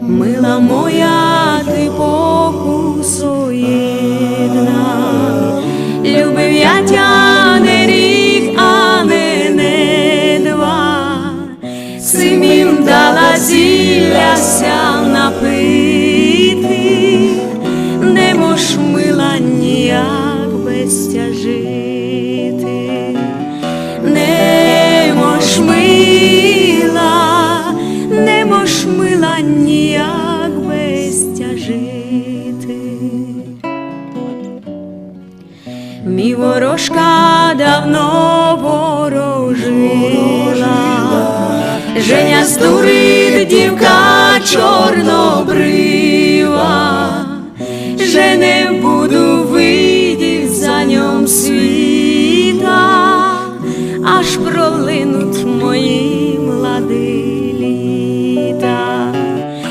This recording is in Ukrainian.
Мила моя, ти покусоєдна, любив я тя не рік, а не, не два, Симім дала зілляся напити, не мож мила ніяк без тя мож мила ніяк без тя жити. Мій ворожка давно ворожила, Женя здурить дівка чорнобрива, же не буду видів за ньом світа, аж пролинуть